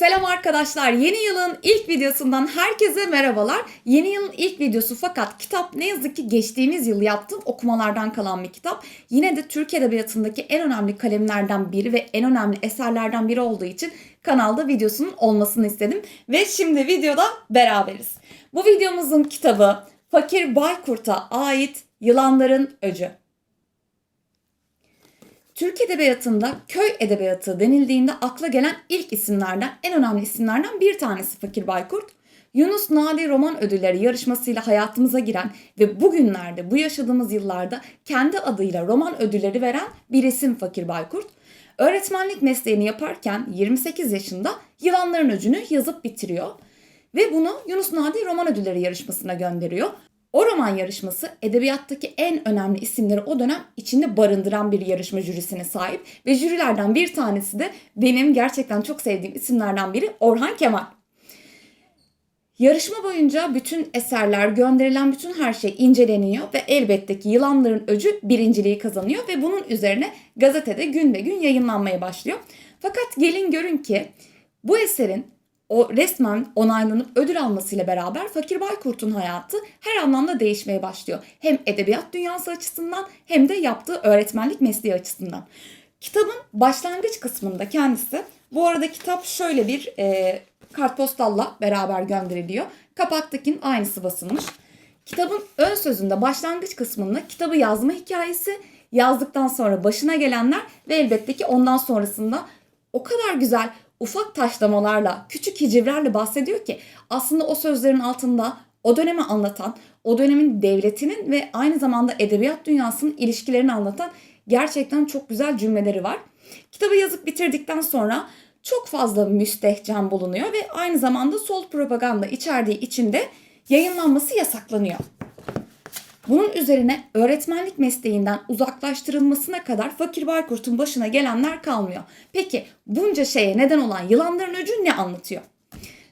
Selam arkadaşlar. Yeni yılın ilk videosundan herkese merhabalar. Yeni yılın ilk videosu fakat kitap ne yazık ki geçtiğimiz yıl yaptığım okumalardan kalan bir kitap. Yine de Türk Edebiyatı'ndaki en önemli kalemlerden biri ve en önemli eserlerden biri olduğu için kanalda videosunun olmasını istedim. Ve şimdi videoda beraberiz. Bu videomuzun kitabı Fakir Baykurt'a ait Yılanların Öcü. Türk Edebiyatı'nda köy edebiyatı denildiğinde akla gelen ilk isimlerden, en önemli isimlerden bir tanesi Fakir Baykurt. Yunus Nadi Roman Ödülleri yarışmasıyla hayatımıza giren ve bugünlerde, bu yaşadığımız yıllarda kendi adıyla roman ödülleri veren bir isim Fakir Baykurt. Öğretmenlik mesleğini yaparken 28 yaşında Yılanların Öcü'nü yazıp bitiriyor. Ve bunu Yunus Nadi Roman Ödülleri yarışmasına gönderiyor. O roman yarışması edebiyattaki en önemli isimleri o dönem içinde barındıran bir yarışma jürisine sahip ve jürilerden bir tanesi de benim gerçekten çok sevdiğim isimlerden biri Orhan Kemal. Yarışma boyunca bütün eserler, gönderilen bütün her şey inceleniyor ve elbette ki Yılanların Öcü birinciliği kazanıyor ve bunun üzerine gazetede gün be gün yayınlanmaya başlıyor. Fakat gelin görün ki bu eserin o resmen onaylanıp ödül almasıyla beraber Fakir Baykurt'un hayatı her anlamda değişmeye başlıyor. Hem edebiyat dünyası açısından hem de yaptığı öğretmenlik mesleği açısından. Kitabın başlangıç kısmında kendisi, bu arada kitap şöyle bir e, kartpostalla beraber gönderiliyor. Kapaktakinin aynısı basılmış. Kitabın ön sözünde başlangıç kısmında kitabı yazma hikayesi, yazdıktan sonra başına gelenler ve elbette ki ondan sonrasında o kadar güzel ufak taşlamalarla, küçük hicivlerle bahsediyor ki aslında o sözlerin altında o dönemi anlatan, o dönemin devletinin ve aynı zamanda edebiyat dünyasının ilişkilerini anlatan gerçekten çok güzel cümleleri var. Kitabı yazıp bitirdikten sonra çok fazla müstehcen bulunuyor ve aynı zamanda sol propaganda içerdiği için de yayınlanması yasaklanıyor. Bunun üzerine öğretmenlik mesleğinden uzaklaştırılmasına kadar Fakir Baykurt'un başına gelenler kalmıyor. Peki bunca şeye neden olan yılanların öcü ne anlatıyor?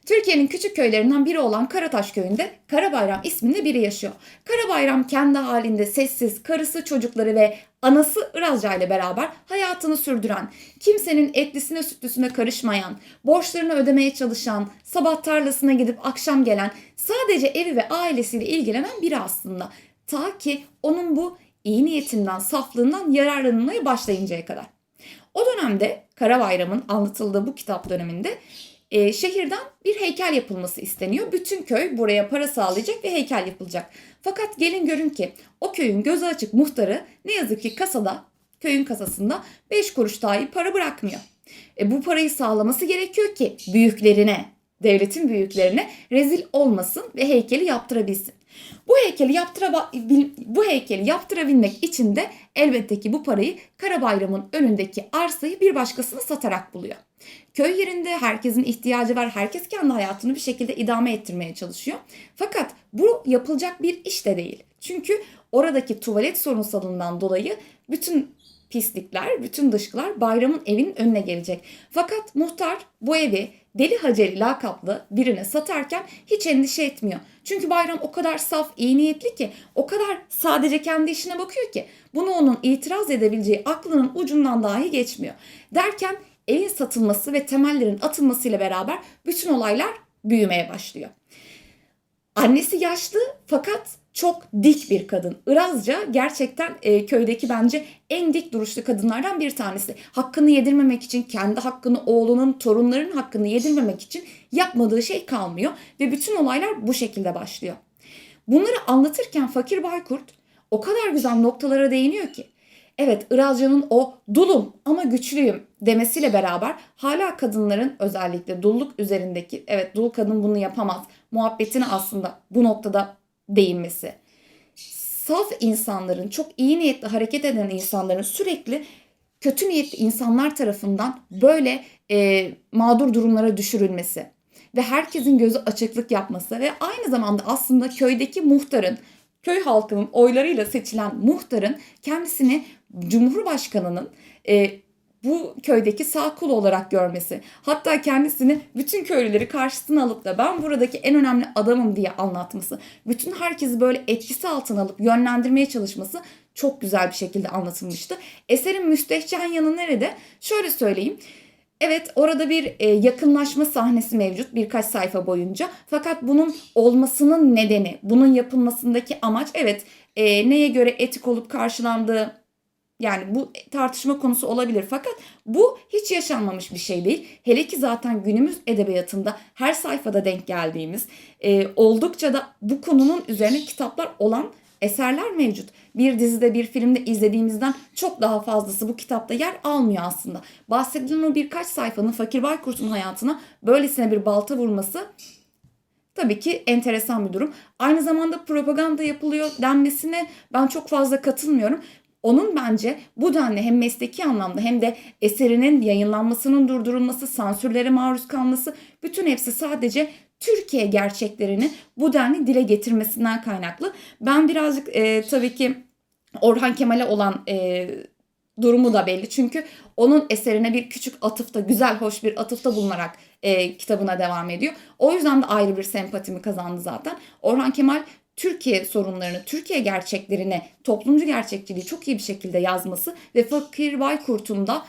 Türkiye'nin küçük köylerinden biri olan Karataş köyünde Karabayram isminde biri yaşıyor. Karabayram kendi halinde sessiz, karısı, çocukları ve anası Irazca ile beraber hayatını sürdüren, kimsenin etlisine sütlüsüne karışmayan, borçlarını ödemeye çalışan, sabah tarlasına gidip akşam gelen, sadece evi ve ailesiyle ilgilenen biri aslında. Ta ki onun bu iyi niyetinden, saflığından yararlanmaya başlayıncaya kadar. O dönemde Karabayram'ın anlatıldığı bu kitap döneminde e, şehirden bir heykel yapılması isteniyor. Bütün köy buraya para sağlayacak ve heykel yapılacak. Fakat gelin görün ki o köyün gözü açık muhtarı ne yazık ki kasada, köyün kasasında 5 kuruş dahi para bırakmıyor. E, bu parayı sağlaması gerekiyor ki büyüklerine, devletin büyüklerine rezil olmasın ve heykeli yaptırabilsin. Bu heykeli yaptıra bu heykeli yaptırabilmek için de elbette ki bu parayı Karabayram'ın önündeki arsayı bir başkasına satarak buluyor. Köy yerinde herkesin ihtiyacı var. Herkes kendi hayatını bir şekilde idame ettirmeye çalışıyor. Fakat bu yapılacak bir iş de değil. Çünkü oradaki tuvalet sorunsalından dolayı bütün pislikler, bütün dışkılar bayramın evinin önüne gelecek. Fakat muhtar bu evi Deli Haceli lakaplı birine satarken hiç endişe etmiyor. Çünkü bayram o kadar saf, iyi niyetli ki, o kadar sadece kendi işine bakıyor ki bunu onun itiraz edebileceği aklının ucundan dahi geçmiyor. Derken evin satılması ve temellerin atılmasıyla beraber bütün olaylar büyümeye başlıyor. Annesi yaşlı fakat çok dik bir kadın. Irazca gerçekten e, köydeki bence en dik duruşlu kadınlardan bir tanesi. Hakkını yedirmemek için, kendi hakkını, oğlunun, torunların hakkını yedirmemek için yapmadığı şey kalmıyor. Ve bütün olaylar bu şekilde başlıyor. Bunları anlatırken Fakir Baykurt o kadar güzel noktalara değiniyor ki. Evet Irazca'nın o dulum ama güçlüyüm demesiyle beraber hala kadınların özellikle dulluk üzerindeki evet dul kadın bunu yapamaz muhabbetini aslında bu noktada değinmesi. Saf insanların, çok iyi niyetli hareket eden insanların sürekli kötü niyetli insanlar tarafından böyle e, mağdur durumlara düşürülmesi ve herkesin gözü açıklık yapması ve aynı zamanda aslında köydeki muhtarın, köy halkının oylarıyla seçilen muhtarın kendisini Cumhurbaşkanının e, bu köydeki sağ kul olarak görmesi. Hatta kendisini bütün köylüleri karşısına alıp da ben buradaki en önemli adamım diye anlatması. Bütün herkesi böyle etkisi altına alıp yönlendirmeye çalışması çok güzel bir şekilde anlatılmıştı. Eserin müstehcen yanı nerede? Şöyle söyleyeyim. Evet orada bir e, yakınlaşma sahnesi mevcut birkaç sayfa boyunca. Fakat bunun olmasının nedeni, bunun yapılmasındaki amaç evet e, neye göre etik olup karşılandığı yani bu tartışma konusu olabilir fakat bu hiç yaşanmamış bir şey değil. Hele ki zaten günümüz edebiyatında her sayfada denk geldiğimiz e, oldukça da bu konunun üzerine kitaplar olan eserler mevcut. Bir dizide bir filmde izlediğimizden çok daha fazlası bu kitapta yer almıyor aslında. Bahsedilen o birkaç sayfanın Fakir Baykurt'un hayatına böylesine bir balta vurması tabii ki enteresan bir durum. Aynı zamanda propaganda yapılıyor denmesine ben çok fazla katılmıyorum. Onun bence bu denli hem mesleki anlamda hem de eserinin yayınlanmasının durdurulması, sansürlere maruz kalması bütün hepsi sadece Türkiye gerçeklerini bu denli dile getirmesinden kaynaklı. Ben birazcık e, tabii ki Orhan Kemal'e olan e, durumu da belli. Çünkü onun eserine bir küçük atıfta, güzel, hoş bir atıfta bulunarak e, kitabına devam ediyor. O yüzden de ayrı bir sempatimi kazandı zaten. Orhan Kemal Türkiye sorunlarını, Türkiye gerçeklerini, toplumcu gerçekçiliği çok iyi bir şekilde yazması ve Fakir Baykurt'un da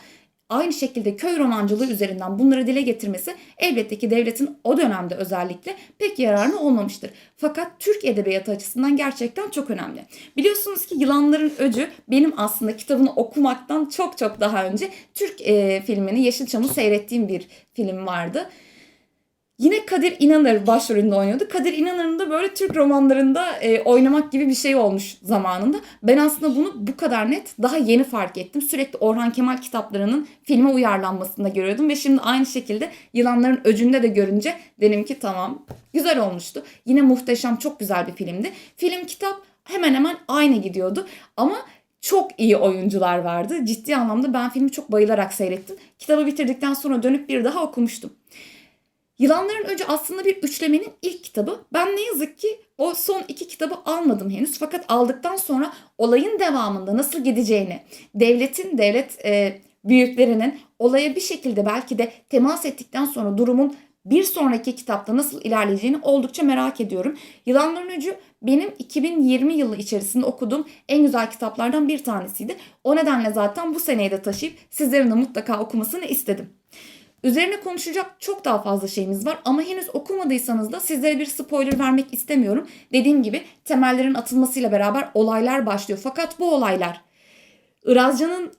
aynı şekilde köy romancılığı üzerinden bunları dile getirmesi elbette ki devletin o dönemde özellikle pek yararına olmamıştır. Fakat Türk edebiyatı açısından gerçekten çok önemli. Biliyorsunuz ki Yılanların Öcü benim aslında kitabını okumaktan çok çok daha önce Türk e, filmini Yeşilçam'ı seyrettiğim bir film vardı. Yine Kadir İnanır başrolünde oynuyordu. Kadir İnanır'ın da böyle Türk romanlarında e, oynamak gibi bir şey olmuş zamanında. Ben aslında bunu bu kadar net daha yeni fark ettim. Sürekli Orhan Kemal kitaplarının filme uyarlanmasında görüyordum ve şimdi aynı şekilde Yılanların Öcü'nde de görünce dedim ki tamam güzel olmuştu. Yine muhteşem çok güzel bir filmdi. Film kitap hemen hemen aynı gidiyordu ama çok iyi oyuncular vardı. Ciddi anlamda ben filmi çok bayılarak seyrettim. Kitabı bitirdikten sonra dönüp bir daha okumuştum. Yılanların Öcü aslında bir üçlemenin ilk kitabı. Ben ne yazık ki o son iki kitabı almadım henüz. Fakat aldıktan sonra olayın devamında nasıl gideceğini, devletin, devlet e, büyüklerinin olaya bir şekilde belki de temas ettikten sonra durumun bir sonraki kitapta nasıl ilerleyeceğini oldukça merak ediyorum. Yılanların Öcü benim 2020 yılı içerisinde okuduğum en güzel kitaplardan bir tanesiydi. O nedenle zaten bu seneyi de taşıyıp sizlerin de mutlaka okumasını istedim. Üzerine konuşacak çok daha fazla şeyimiz var ama henüz okumadıysanız da sizlere bir spoiler vermek istemiyorum. Dediğim gibi temellerin atılmasıyla beraber olaylar başlıyor. Fakat bu olaylar Irazcan'ın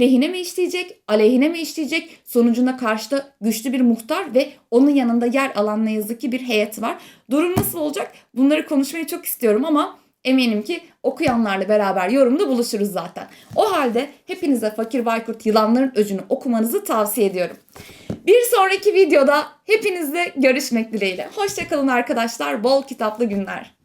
lehine mi işleyecek, aleyhine mi işleyecek? Sonucunda karşıda güçlü bir muhtar ve onun yanında yer alan ne yazık ki bir heyet var. Durum nasıl olacak? Bunları konuşmayı çok istiyorum ama eminim ki okuyanlarla beraber yorumda buluşuruz zaten. O halde hepinize Fakir Baykurt Yılanların Öcünü okumanızı tavsiye ediyorum. Bir sonraki videoda hepinizle görüşmek dileğiyle. Hoşçakalın arkadaşlar. Bol kitaplı günler.